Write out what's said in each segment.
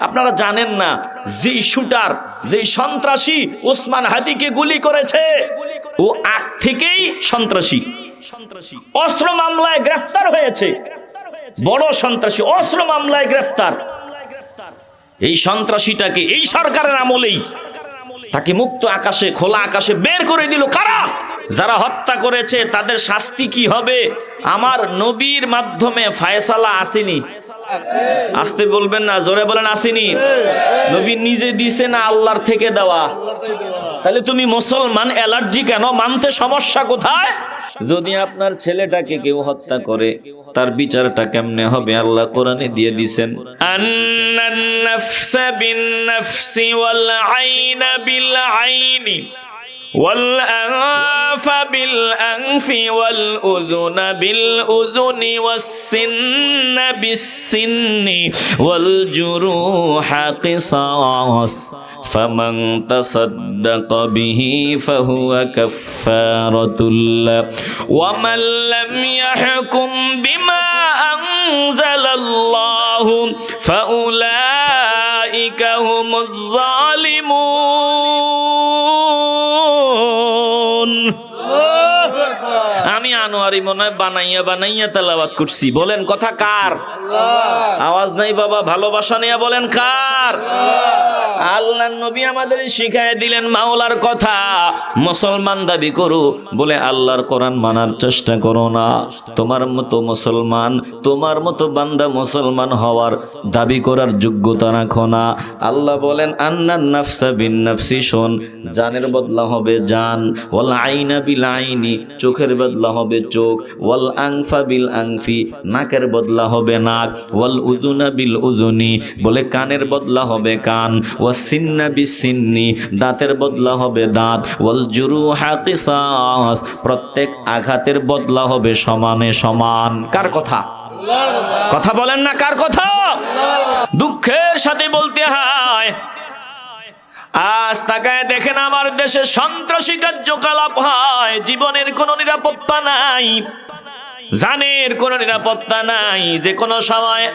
আপনারা জানেন না, যেই শুটার, যেই সন্ত্রাসী ওসমান হাদিকে গুলি করেছে, ও আগ থেকেই সন্ত্রাসী। অস্ত্র মামলায় গ্রেফতার হয়েছে। বড় সন্ত্রাসী, অস্ত্র মামলায় গ্রেফতার। এই সন্ত্রাসীটাকে এই সরকারের আমলেই তাকে মুক্ত আকাশে, খোলা আকাশে বের করে দিল কারা? যারা হত্যা করেছে, তাদের শাস্তি কি হবে? আমার নবীর মাধ্যমে ফায়সালা আসেনি। আসতে বলবেন না, জোরে বলেন আসেনি। নবী নিজে দিছে না আল্লাহর থেকে দেওয়া। তাহলে তুমি মুসলমান, অ্যালার্জি কেন? মানতে সমস্যা কোথায়? যদি আপনার ছেলেটাকে কেউ হত্যা করে, তার বিচারটা কেমনে হবে? আল্লাহ কোরআনে দিয়ে দিছেন আন্নান নাফসা বিন নাফসি ওয়াল আইনা বিল আইনি والأنف بالأنف والأذن بالأذن والسن بالسن والجروح قصاص فمن تصدق به فهو كفارة له. ومن لم يحكم بما أنزل الله فأولئك هم الظالمون. আনোয়ারি মনে হয় বানাইয়া বানাইয়া তেলাওয়াত করছি। বলেন কথা কার? আওয়াজ নাই বাবা ভালোবাসা নিয়ে বলেন কার? আল্লাহ। নবী আমাদের শিখাই দিলেন মাওলার কথা মুসলমান দাবি করো বলে আল্লাহর কোরআন মানার চেষ্টা করো না। তোমার মতো মুসলমান তোমার মতো বান্দা মুসলমান হওয়ার দাবি করার যোগ্যতা রাখো না। আল্লাহ বলেন আন্নান নাফসা বিন নাফসি শোন জানের বদলা হবে জান ওয়াল আইনা বিল আইনি চোখের বদলা হবে চোখ। ওয়াল আংফা বিল আংফি, নাকের বদলা হবে নাক। ওয়াল উজুনা বিল উজুনি বলে কানের বদলা হবে কান। ওয়া সিন্না বিসিন্নি দাঁতের বদলা হবে দাঁত। ওয়াল জুরু হাকিসাস প্রত্যেক আঘাতের বদলা হবে সমানে সমান। কার কথা? কথা বলেন না কার কথা? দুঃখের সাথে বলতে হয়। আজ তাকায় দেখেন আমার দেশে সন্ত্রাসী কার্যকলাপ হয়। জীবনের কোনো নিরাপত্তা নাই। জানের কোনো নিরাপত্তা নাই। যে কোনো সময়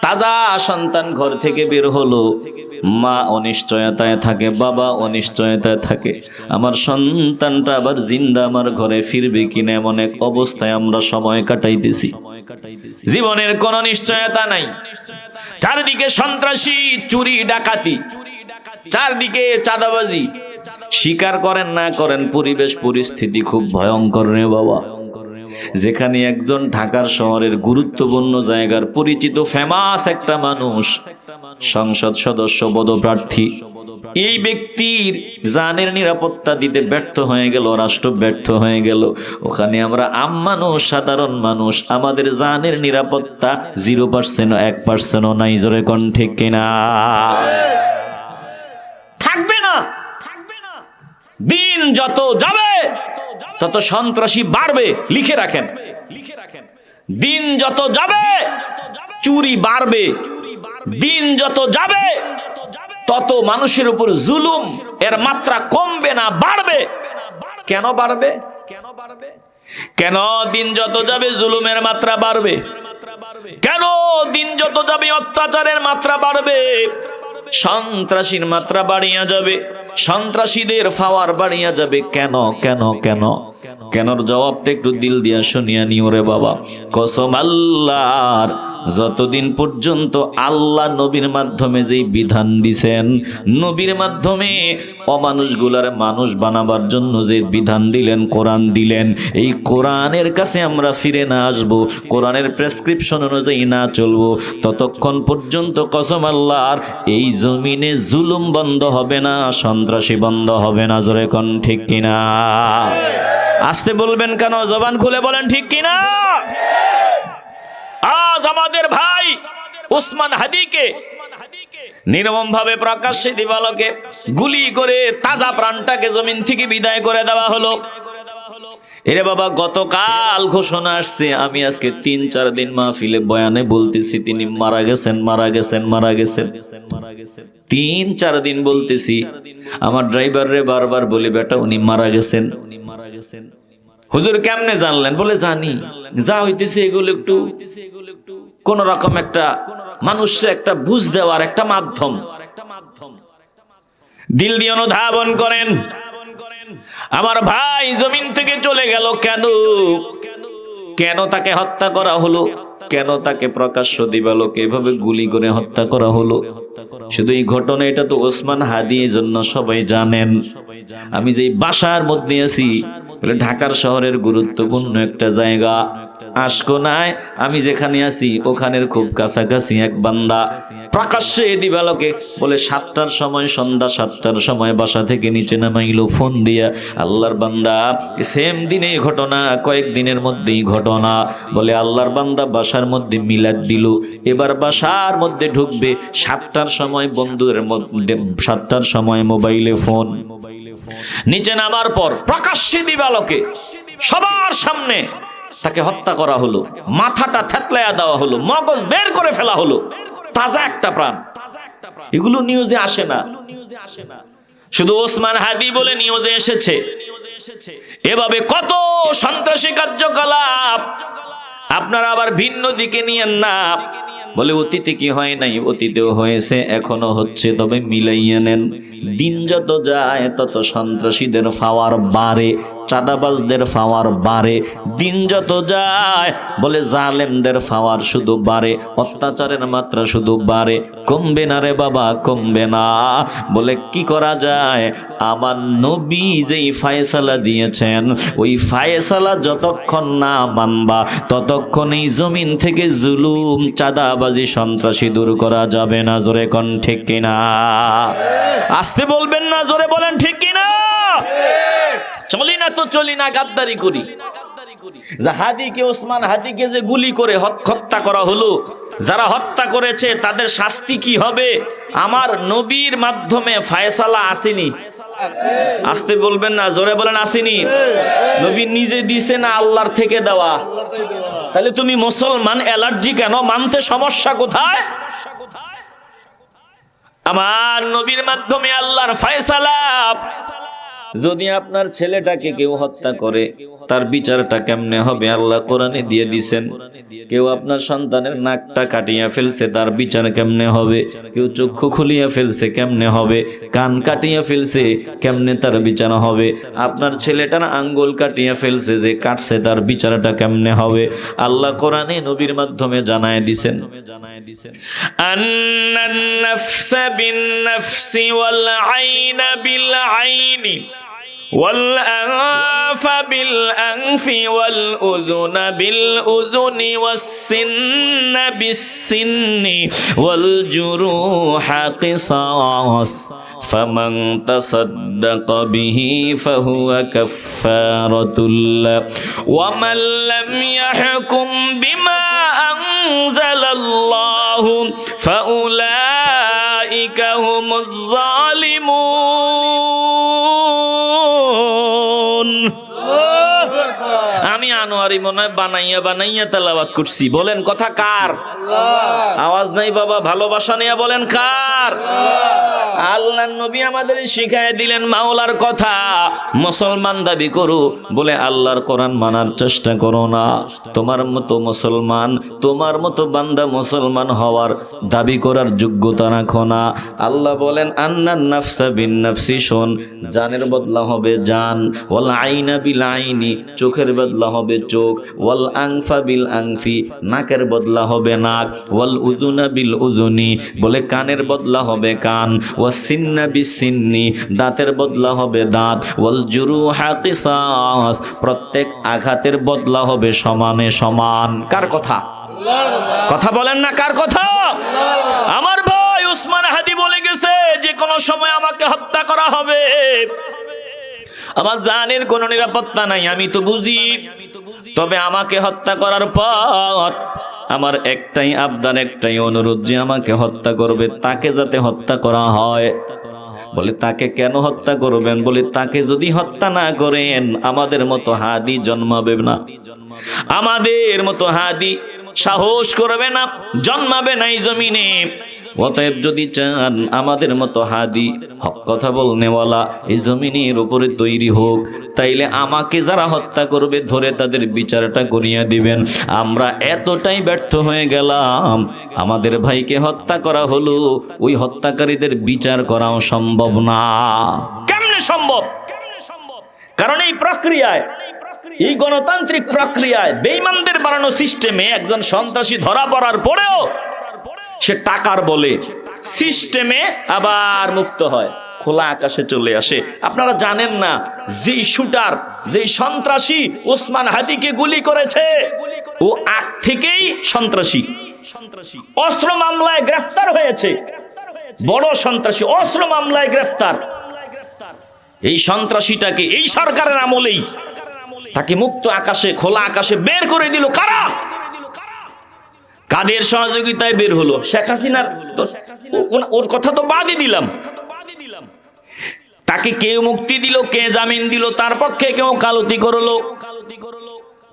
তাজা সন্তান ঘর থেকে বের হলো। মা অনিশ্চয়তায় থাকে, বাবা অনিশ্চয়তায় থাকে। আমার সন্তানটা আবার জিন্দা আমার ঘরে ফিরবে কিনা এমন এক অবস্থায় আমরা সময় কাটাইতেছি। জীবনের কোনো নিশ্চয়তা নাই। চারিদিকে সন্ত্রাসী, চুরি, ডাকাতি। চারদিকে চাঁদাবাজি। স্বীকার করেন না করেন, পরিবেশ পরিস্থিতি খুব ভয়ঙ্কর রে বাবা। যেখানে একজন ঢাকার শহরের গুরুত্বপূর্ণ জায়গার পরিচিত ফেমাস একটা মানুষ, সংসদ সদস্য, পদপ্রার্থী। এই ব্যক্তির জানের নিরাপত্তা দিতে ব্যর্থ হয়ে গেল, রাষ্ট্র ব্যর্থ হয়ে গেল। ওখানে আমরা আম মানুষ, সাধারণ মানুষ, আমাদের জানের নিরাপত্তা জিরো পার্সেন্ট এক পার্সেন্টও নাই জোরে কোন ঠিক কিনা থাকবে না দিন যত যাবে, তত সন্ত্রাসী বাড়বে, লিখে রাখেন। লিখে রাখেন দিন যত যাবে, চুরি বাড়বে। দিন যত যাবে, তত মানুষের উপর জুলুম, এর মাত্রা কমবে না বাড়বে কেন বাড়বে। কেন বাড়বে? কেন দিন যত যাবে, জুলুমের মাত্রা বাড়বে? কেন দিন যত যাবে, অত্যাচারের মাত্রা বাড়বে? সন্ত্রাসীর মাত্রা বাড়িয়া যাবে। সন্ত্রাসীদের ফাওয়ার বাড়িয়া যাবে। কেন? কেন? কেন? কেনর জবাবটা একটু দিল দিয়া শুনিয়া নিও রে বাবা। কসম আল্লাহর, যতদিন পর্যন্ত আল্লাহ নবীর মাধ্যমে যেই বিধান দিছেন, নবীর মাধ্যমে অমানুষগুলার মানুষ বানাবার জন্য যে বিধান দিলেন, কোরআন দিলেন, এই কোরআনের কাছে আমরা ফিরে না আসব, কোরআনের প্রেসক্রিপশন অনুযায়ী না চলবো, ততক্ষণ পর্যন্ত কসম আল্লাহর, এই জমিনে জুলুম বন্ধ হবে না, সন্ত্রাসী বন্ধ হবে না, জোরে কন ঠিক কিনা? আসতে বলবেন কেন? জবান খুলে বলেন, ঠিক কিনা? আজ আমাদের ভাই উসমান হাদিকে নির্মম ভাবে প্রকাশ্যে দিবালকে গুলি করে তাজা প্রাণটাকে জমিন থেকে বিদায় করে দেওয়া হলো। এরে বাবা, গতকাল ঘোষণা আসছে, আমি আজকে তিন চার দিন মাহফিলে বয়ানে বলতেছি, তিনি মারা গেছেন মারা গেছেন মারা গেছেন। মারা গেছেন তিন চার দিন বলতেছি, আমার ড্রাইভার রে বারবার বলি, বেটা, উনি মারা গেছেন। উনি মারা গেছেন হুজুর কেমনে জানলেন? বলে, জানি। যা হইতেছে এগুলো একটু কোন রকম একটা মানুষের একটা বুঝ দেওয়ার একটা মাধ্যম। দিল দিয়ে অনুধাবন করেন। আমার ভাই জমিন থেকে চলে গেল কেন? কেন তাকে হত্যা করা হলো? কেন তাকে প্রকাশ্য দিবালোকে এভাবে গুলি করে হত্যা করা হলো? শুধু এই ঘটনা এটা তো ওসমান হাদি জন্য সবাই জানেন। আমি যেই বাসার মধ্যে আছি, বলে ঢাকার শহরের গুরুত্বপূর্ণ একটা জায়গা। আশকোনায় আমি যেখানে আছি, ওখানের খুব কাছাকাছি এক বান্দা। প্রকাশ্যে দিবালোকে বলে, সাতটার সময়, সন্ধ্যা সাতটার সময় বাসা থেকে নিচে নামাইলো, ফোন দিয়া, আল্লাহর বান্দা, সেম দিনে ঘটনা কয়েকদিনের মধ্যেই ঘটনা। বলে, আল্লাহর বান্দা বাসার মধ্যে মিলাদ দিল। এবার বাসার মধ্যে ঢুকবে, সাতটার সময় বন্ধুদের মধ্যে, সাতটার সময় মোবাইলে ফোন। নিচে নামার পর প্রকাশ্যে দিবালোকে সবার সামনে তাকে হত্যা করা হলো, মাথাটা থেতলায়া দেওয়া হলো, মগজ বের করে ফেলা হলো, তাজা একটা প্রাণ। এগুলো নিউজে আসে না। শুধু ওসমান হাদি বলে নিউজে এসেছে। এভাবে কত সন্ত্রাসী কার্যকলাপ, আপনারা আবার ভিন্ন দিকে নিয়েন না। বলে, অতীতে কি হয় নাই? অতীতেও হয়েছে, এখনও হচ্ছে। তবে মিলাইয়া নেন, দিন যত যায়, তত সন্ত্রাসীদের ফাওয়ার বাড়ে, চাঁদাবাজদের ফাওয়ার বাড়ে। দিন যত যায়, বলে জালেমদের ফাওয়ার শুধু বাড়ে, অত্যাচারের মাত্রা শুধু বাড়ে। কমবে না রে বাবা, কমবে না। বলে, কি করা যায়? আমার নবী যেই ফায়সালা দিয়েছেন, ওই ফায়সালা যতক্ষণ না মানবা ততক্ষণ এই জমিন থেকে জুলুম, চাঁদাবাজি, সন্ত্রাসী দূর করা যাবে না। জোরে কন, ঠিক কিনা আসতে বলবেন না, জোরে বলেন, ঠিক কিনা চলি না তো, চলি না, গাদ্দারি করি। হাদিকে ওসমান হাদিকে যে গুলি করে হত- হত্যা করা হলো যারা হত্যা করেছে, তাদের শাস্তি কি হবে? আমার নবীর মাধ্যমে ফায়সালা আসেনি। আসতে বলবেন না, জোরে বলেন আসেনি। নবী নিজে দিছে না আল্লাহর থেকে দেওয়া। তাহলে তুমি মুসলমান, অ্যালার্জি কেন? মানতে সমস্যা কোথায়? আমার নবীর মাধ্যমে আল্লাহর ফায়সালা। যদি আপনার ছেলেটাকে কেউ হত্যা করে, তার বিচারটা কেমনে হবে? আল্লাহ কোরআনে দিয়ে দিছেন, কেউ আপনার সন্তানের নাকটা কাটিয়া ফেলছে, তার বিচার কেমনে হবে? কেউ চক্ষু খুলিয়া ফেলছে, কেমনে হবে? কান কাটিয়া ফেলছে, কেমনে তার বিচার হবে? আপনার ছেলেটার আঙ্গুল কাটিয়া ফেলছে, যে কাটছে, তার বিচারটা কেমনে হবে? আল্লাহ কোরআনে নবীর মাধ্যমে জানায় দিছেন। জানায় দিছেন আইনি। والأنف بالأنف والأذن بالأذن والسن بالسن والجروح قصاص فمن تصدق به فهو كفارة له. ومن لم يحكم بما أنزل الله فأولئك هم الظالمون. আনোয়ারি মনে হয় বানাইয়া বানাইয়া তেলাওয়াত করছি। বলেন কথা কার? আওয়াজ নাই বাবা ভালোবাসা নিয়ে বলেন কার? আল্লাহ। নবী আমাদের শিখাই দিলেন মাওলার কথা মুসলমান দাবি করো। বলে আল্লাহর কোরআন মানার চেষ্টা করো না। তোমার মতো মুসলমান তোমার মতো বান্দা মুসলমান হওয়ার দাবি করার যোগ্যতা রাখো না। আল্লাহ বলেন আন্নান নাফসা বিন নাফসি শোন জানের বদলা হবে জান ওয়াল আইনা বিল আইনি চোখের বদলা হবে চোখ। ওয়াল আংফা বিল আংফি, নাকের বদলা হবে নাক। ওয়াল উজুনা বিল উজুনি বলে কানের বদলা হবে কান। ওয়া সিন্না বিস সিন্নি, দাঁতের বদলা হবে দাঁত। ওয়াল জুরু হাকিসাস প্রত্যেক আঘাতের বদলা হবে সমানে সমান। কার কথা? কথা বলেন না কার কথা? আমার ভাই উসমান হাদি বলে গেছে যে কোনো সময় আমাকে হত্যা করা হবে। আমার জানের কোনো নিরাপত্তা নাই, আমি তো বুঝি। তবে আমাকে হত্যা করার পর আমার একটাই আবদার, একটাই অনুরোধ যে আমাকে হত্যা করবে, তাকে যাতে হত্যা করা হয়। বলে, তাকে কেন হত্যা করবেন? বলে, তাকে যদি হত্যা না করেন, আমাদের মতো হাদি জন্মাবে না। আমাদের মতো হাদি সাহস করবে না, জন্মাবে না এই জমিনে। অতএব যদি চান আমাদের মতো হাদি, হক কথা বলনেওয়ালা, এই জমিনের উপরে তৈরি হোক, তাইলে আমাকে যারা হত্যা করবে, ধরে তাদের বিচারটা করিয়া দিবেন। আমরা এতটাই ব্যর্থ হয়ে গেলাম। আমাদের ভাইকে হত্যা করা হলো, ওই হত্যাকারীদের বিচার করাও সম্ভব না। কেমনে সম্ভব? কারণ এই প্রক্রিয়ায়, এই গণতান্ত্রিক প্রক্রিয়ায় বেইমানদের বানানো সিস্টেমে একজন সন্ত্রাসী ধরা পড়ার পরেও সে টাকার বলে সিস্টেমে আবার মুক্ত হয়। খোলা আকাশে চলে আসে। আপনারা জানেন না, যেই শুটার, যেই সন্ত্রাসী ওসমান হাদিকে গুলি করেছে, ও আগ থেকেই সন্ত্রাসী। অস্ত্র মামলায় গ্রেফতার হয়েছে। বড় সন্ত্রাসী, অস্ত্র মামলায় গ্রেফতার। এই সন্ত্রাসীটাকে এই সরকারের আমলেই তাকে মুক্ত আকাশে, খোলা আকাশে বের করে দিল কারা? কাদের সহযোগিতায় বের হলো? শেখ হাসিনার ওর কথা তো বাদই দিলাম। তাকে কেউ মুক্তি দিল, কে জামিন দিল, তার পক্ষে কেউ কালতি করল?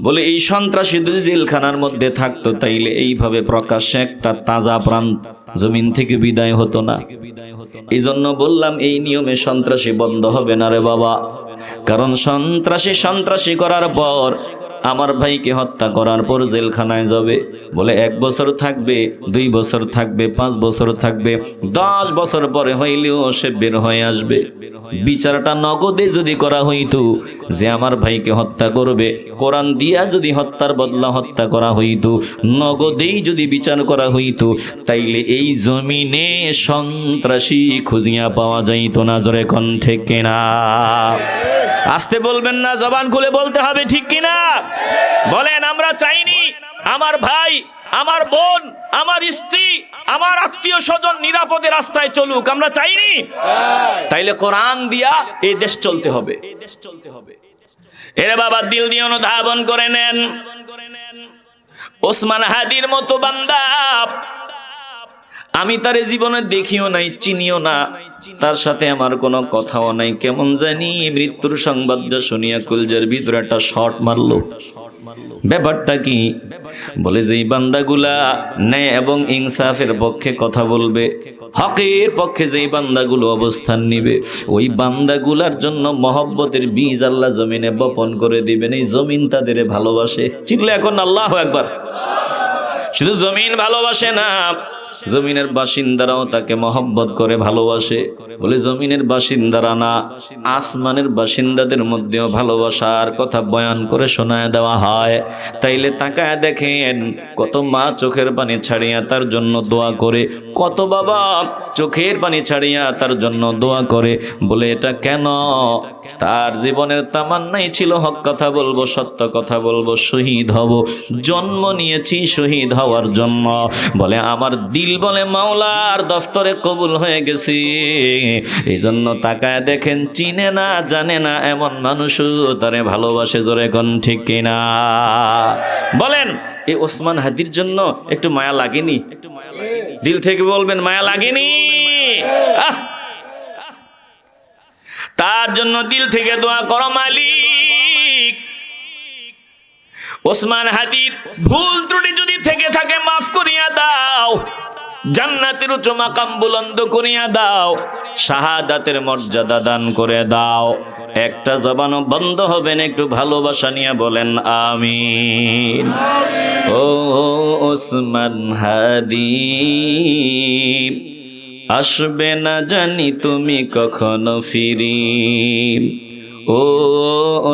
বলে, এই সন্ত্রাসী যদি জেলখানার মধ্যে থাকতো, তাইলে এইভাবে প্রকাশ্যে একটা তাজা প্রাণ জমিন থেকে বিদায় হতো না। এই জন্য বললাম, এই নিয়মে সন্ত্রাসী বন্ধ হবে না রে বাবা। কারণ সন্ত্রাসী সন্ত্রাসী করার পর আমার ভাইকে হত্যা করার পর জেলখানায় যাবে। বলে এক বছর থাকবে, দুই বছর থাকবে, পাঁচ বছর থাকবে, দশ বছর পরে হইলেও সে বের হয়ে আসবে। বিচারটা নগদে যদি করা হইতো, যে আমার ভাইকে হত্যা করবে, কোরআন দিয়া যদি হত্যার বদলা হত্যা করা হইতো, নগদেই যদি বিচার করা হইতো, তাইলে এই জমিনে সন্ত্রাসী খুঁজিয়া পাওয়া যাইতো না জোরে কণ্ঠে কেনা। আসতে বলবেন না, জবান খুলে বলতে হবে, ঠিক কিনা? বলেন, আমরা চাইনি আমার ভাই, আমার বোন, আমার স্ত্রী, আমার আত্মীয় স্বজন নিরাপদে রাস্তায় চলুক, আমরা চাইনি? তাইলে কোরআন দিয়া এই দেশ চলতে হবে। এই দেশ চলতে হবে এরে বাবা, দিল দিয়ে অনুধাবন করে নেন। ওসমান হাদির মতো বান্দা আমি তার জীবনে দেখিও নাই, চিনিও না। তার সাথে আমার কোনো কথাও নাই। কেমন জানি মৃত্যুর সংবাদ যা শুনিয়া কুলজের ভিতরে একটা শর্ট মারলো। ব্যাপারটা কি? বলে যে বান্দাগুলা ন্যায় এবং ইনসাফের পক্ষে কথা বলবে। হকের পক্ষে যেই বান্দাগুলো অবস্থান নিবে, ওই বান্দাগুলার জন্য মহব্বতের বীজ আল্লাহ জমিনে বপন করে দিবেন। এই জমিন তাদের ভালোবাসে। চিনলে এখন আল্লাহ একবার শুধু জমিন ভালোবাসে না জমিনের বাসিন্দারাও তাকে মহব্বত করে ভালোবাসে। বলে জমিনের বাসিন্দারা না, আসমানের বাসিন্দাদের মধ্যেও ভালোবাসার কথা বয়ান করে শোনায় দেওয়া হয়। তাইলে তাকায় দেখেন, কত মা চোখের পানি ছাড়িয়া তার জন্য দোয়া করে। কত বাবা চোখের পানি ছাড়িয়া তার জন্য দোয়া করে। বলে, এটা কেন? তার জীবনের তামান্নাই ছিল হক কথা বলব, সত্য কথা বলব, শহীদ হব। জন্ম নিয়েছি শহীদ হওয়ার জন্য। বলে, আমার দিল বলে, মাওলার দফতরে কবুল হয়ে গেছি। এই জন্য তাকায় দেখেন চিনে না, জানে না এমন মানুষও তারে ভালোবাসে জোরে কোন ঠিক কিনা। বলেন এই ওসমান হাদির জন্য একটু মায়া লাগেনি? একটু মায়া লাগেনি দিল থেকে বলবেন, মায়া লাগেনি! তার জন্য দিল থেকে দোয়া করো, মালিক। ওসমান হাদির ভুল ত্রুটি যদি থেকে থাকে, মাফ করিয়া দাও। জান্নাতের উচ্চ মাকাম বুলন্দ করিয়া দাও, শাহাদাতের মর্যাদা দান করে দাও। একটা জবানও বন্ধ হবে না, একটু ভালোবাসা নিয়ে বলেন আমিন। ও ওসমান হাদি, আসবে না জানি তুমি কখনো ফিরি। ও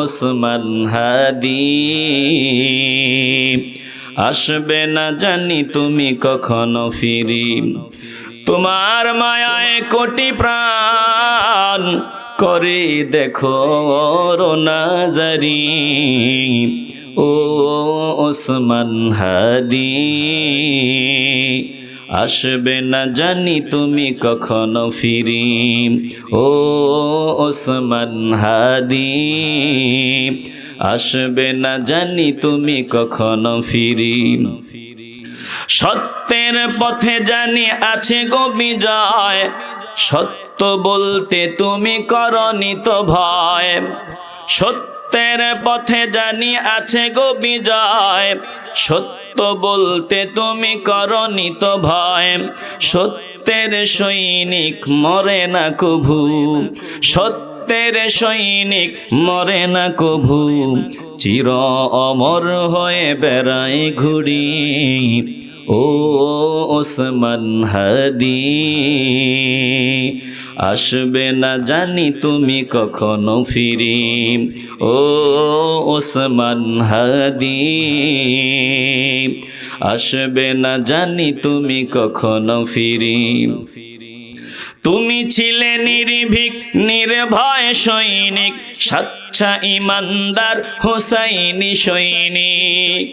ওসমান হাদি আসবে না জানি তুমি কখনো ফিরি। তোমার মায়ায় কোটি প্রাণ করে দেখো রোনাজারি। ও ওসমান হাদি, আসবে না জানি তুমি কখনো ফিরি। ও ওসমান হাদি আসবে না জানি তুমি কখনো ফিরি। সত্যের পথে জানি আছে গো বিজয়। সত্য বলতে তুমি করনি তো ভয়। সত্যের পথে জানি আছে গো বিজয়। সত্য সত্য বলতে তুমি করনি তো ভয়। সত্যের সৈনিক মরে না কভু। সত্যের সৈনিক মরে না কভু। চির অমর হয়ে বেড়ায় ঘুরি ও ওসমান হাদি, আসবে না জানি তুমি কখনো ফিরি। ও ওসমান হাদি, আসবে না জানি তুমি কখনো ফিরি। তুমি ছিলে নির্ভীক, নির্ভয় সৈনিক, স্বচ্ছা ইমানদার হুসাইনি সৈনিক।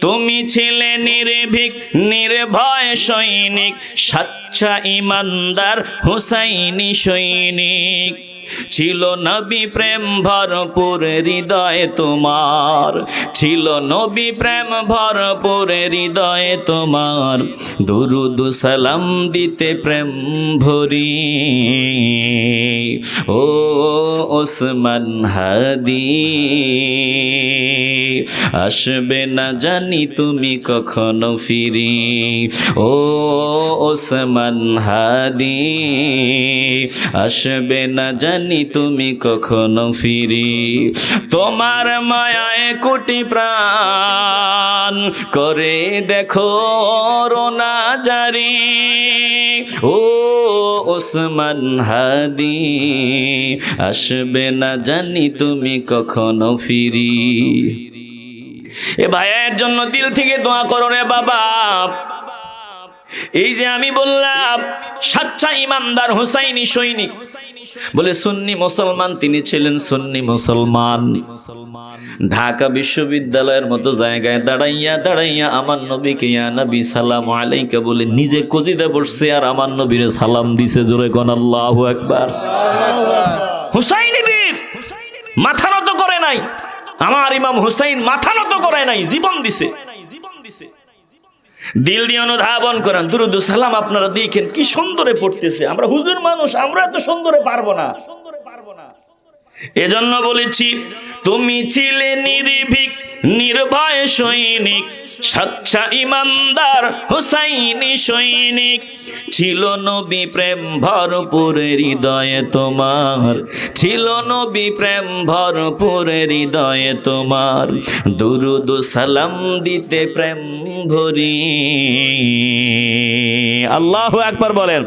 তুমি ছিলে নির্ভীক, নির্ভয় সৈনিক, স্বচ্ছা ইমানদার হুসাইনি সৈনিক। ছিল নবী প্রেম ভরপুর হৃদয়ে তোমার। ছিল নবী প্রেম ভরপুর হৃদয়ে তোমার। দুরুদ সালাম দিতে প্রেম ভরি। ও ওসমান হাদি, আসবে না জানি তুমি কখনো ফিরি। ও ওসমান হাদি, আসবে না জানি তুমি কখনো ফিরি। তোমার মায়ায় কোটি প্রাণ। করে দেখো রোনা জারি। ও ওসমান হাদি, আসবে না জানি তুমি কখনো ফিরি। এ ভাইয়ের জন্য দিল থেকে দোয়া করো রে বাবা। এই যে আমি বললাম সাচ্চা ইমানদার হুসাইনি সৈনিক। বলে, সুন্নি মুসলমান, তিনি ছিলেন সুন্নি মুসলমান। ঢাকা বিশ্ববিদ্যালয়ের মতো জায়গায় দাঁড়াইয়া দাঁড়াইয়া আমার নবীকে, ইয়া নবী, সালাম আলাইকা, বলে, নিজে কজিদে বসছে আর আমার নবীরে সালাম দিছে জোরে কোন আল্লাহু একবার হুসাইনি বীর, মাথা নত করে নাই। আমার ইমাম হুসাইন মাথা নত করে নাই, জীবন দিছে। দিল দিয়ে অনুধাবন করেন। দুরুদ সালাম আপনারা দেখেন কি সুন্দরে পড়তেছে। আমরা হুজুর মানুষ, আমরা এত সুন্দরে পারব না। এজন্য বলেছি, তুমি ছিলে নির্ভীক নির্ভয় সৈনিক। সচ্ছা ইমানদার হুসাইনি সৈনিক ছিল নবী প্রেম ভরপুর হৃদয়ে তোমার। ছিল নবী প্রেম ভরপুর হৃদয়ে তোমার। দুরুদ সালাম দিতে প্রেম ভরি। আল্লাহ একবার বলেন।